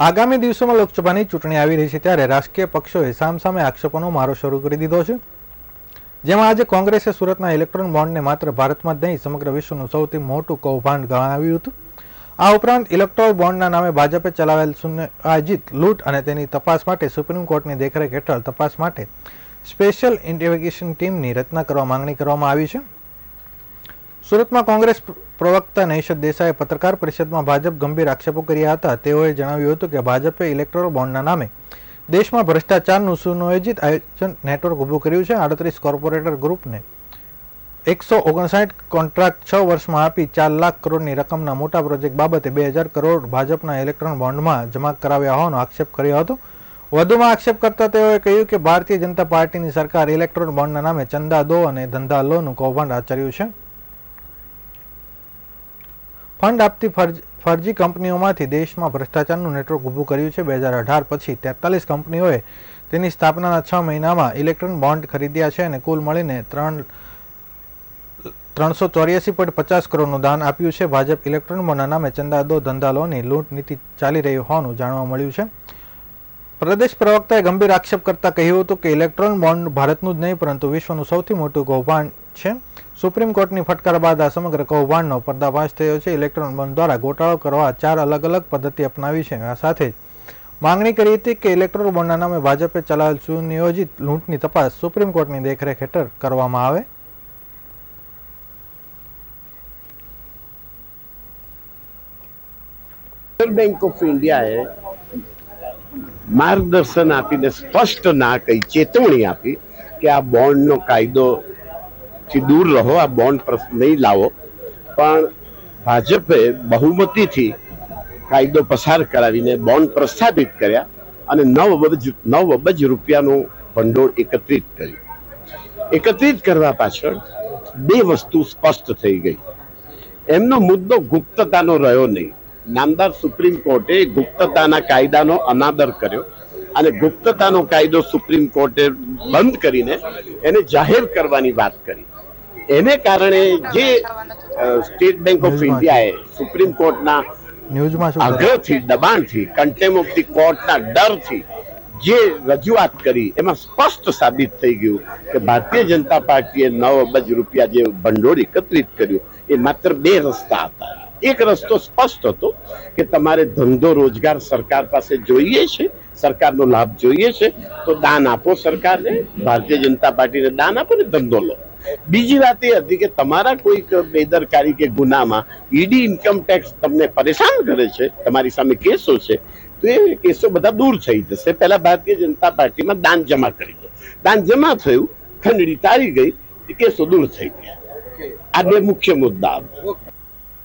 આગામી દિવસોમાં લોકસભાની ચૂંટણી આવી રહી છે ત્યારે રાજકીય પક્ષોએ સામસામે આક્ષેપોનો મારો શરૂ કરી દીધો છે. જેમાં આજે કોંગ્રેસે સુરતના ઇલેક્ટ્રોન બોન્ડને માત્ર ભારતમાં જ નહીં, સમગ્ર વિશ્વનું સૌથી મોટું કૌભાંડ ગણાવ્યું હતું. આ ઉપરાંત ઇલેક્ટ્રોલ બોન્ડના નામે ભાજપે ચલાવેલ સુનિયોજિત લૂંટ અને તેની તપાસ માટે સુપ્રીમ કોર્ટની દેખરેખ હેઠળ તપાસ માટે સ્પેશિયલ ઇન્વેસ્ટિગેશન ટીમની રચના કરવા માંગણી કરવામાં આવી છે. સુરતમાં કોંગ્રેસ પ્રવક્તા નૈશદ દેસાઈએ પત્રકાર પરિષદમાં ભાજપ ગંભીર આક્ષેપો કર્યા હતા. તેઓએ જણાવ્યું હતું કે ભાજપે ઇલેક્ટ્રોલ બોન્ડના નામે દેશમાં ભ્રષ્ટાચારનું સુનિયોજિત આયોજન નેટવર્ક ઊભું કર્યું છે. આડત્રીસ કોર્પોરેટર ગ્રુપને એકસો ઓગણસાઠ કોન્ટ્રાક્ટ છ વર્ષમાં આપી ચાર લાખ કરોડની રકમના મોટા પ્રોજેક્ટ બાબતે બે હજાર કરોડ ભાજપના ઇલેક્ટ્રોન બોન્ડમાં જમા કરાવ્યા હોવાનો આક્ષેપ કર્યો હતો. વધુમાં આક્ષેપ કરતા તેઓએ કહ્યું કે ભારતીય જનતા પાર્ટીની સરકાર ઇલેક્ટ્રોન બોન્ડના નામે ચંદા દો અને ધંધા લોનું કૌભાંડ આચર્યું છે. ફંડ આપતી ફરજ- ફરજી કંપનીઓમાંથી દેશમાં ભ્રષ્ટાચારનું નેટવર્ક ઊભું કર્યું છે. બે હજાર અઢાર પછી તેતાલીસ કંપનીઓએ તેની સ્થાપનાના છ મહિનામાં ઇલેક્ટ્રોન બોન્ડ ખરીદ્યા છે અને કુલ મળીને ત્રણ, ત્રણસો ચોર્યાસી પોઈન્ટ પચાસ કરોડનું દાન આપ્યું છે. ભાજપ ઇલેક્ટ્રોન બોન્ડના નામે ચંદાદો ધંધાલોની ધંધા લૂંટ નીતિ ચાલી રહી હોવાનું જાણવા મળ્યું છે. પ્રદેશ પ્રવક્તાએ ગંભીર આક્ષેપ કરતા કહ્યું હતું કે ઇલેક્ટ્રોન બોન્ડ ભારતનું જ નહીં, પરંતુ વિશ્વનું સૌથી મોટું કૌભાંડ છે. સુપ્રીમ કોર્ટની ફટકાર બાદ આ સમગ્ર કૌભાંડનો પર્દાફાશ થયો છે. ઇલેક્ટ્રોન બંધ દ્વારા ગોટાળો કરવા ચાર અલગ અલગ પદ્ધતિ અપનાવી છે. આ સાથે માંગણી કરી હતી કે ઇલેક્ટ્રોન બોન્ડના નામે ભાજપે ચલાવેલ સુનિયોજિત લૂંટની તપાસ સુપ્રીમ કોર્ટની દેખરેખ હેઠળ કરવામાં આવે. બેંક ઓફ ઇન્ડિયાએ માર્ગદર્શન આપીને સ્પષ્ટ ના કહી, ચેતવણી આપી કે આ બોન્ડનો કાયદો થી દૂર રહો, આ બોન્ડ પર નહીં લાવો. પણ ભાજપે બહુમતીથી કાયદો પસાર કરાવીને બોન્ડ પ્રસ્થાપિત કર્યા અને નવ અબજ નવ અબજ રૂપિયાનું ભંડોળ એકત્રિત કર્યું. એકત્રિત કરવા પાછળ બે વસ્તુ સ્પષ્ટ થઈ ગઈ. એમનો મુદ્દો ગુપ્તતાનો રહ્યો નહીં. નામદાર સુપ્રીમ કોર્ટે ગુપ્તતાના કાયદાનો અનાદર કર્યો અને ગુપ્તતાનો કાયદો સુપ્રીમ કોર્ટે બંધ કરીને એને જાહેર કરવાની વાત કરી. એને કારણે જે સ્ટેટ બેંક ઓફ ઇન્ડિયાએ સુપ્રીમ કોર્ટના ન્યૂઝમાં આગ્રહથી દબાણથી કન્ટેમ ઓફ ધી કોર્ટના ડરથી જે રજૂઆત કરી એમાં સ્પષ્ટ સાબિત થઈ ગયું કે ભારતીય જનતા પાર્ટીએ નવ અબજ રૂપિયા જે ભંડોળ એકત્રિત કર્યું એ માત્ર બે રસ્તા હતા. એક રસ્તો સ્પષ્ટ હતો કે તમારે ધંધો રોજગાર સરકાર પાસે જોઈએ છે સરકારનો લાભ જોઈએ છે તો દાન આપો સરકારને ભારતીય જનતા પાર્ટીને દાન આપો ને ધંધો લો. બીજી વાત એ હતી કે તમારા કોઈક બેદરકારી કે ગુનામાં ઈડી ઇન્કમ ટેક્સ તમને પરેશાન કરે છે, તમારી સામે કેસો છે, તો એ કેસો બધા દૂર થઈ જશે. પહેલા ભારતીય જનતા પાર્ટીમાં દાન જમા કરી દો. દાન જમા થયું, ખંડણી તારી ગઈ કેસો દૂર થઈ ગયા. આ બે મુખ્ય મુદ્દા હતા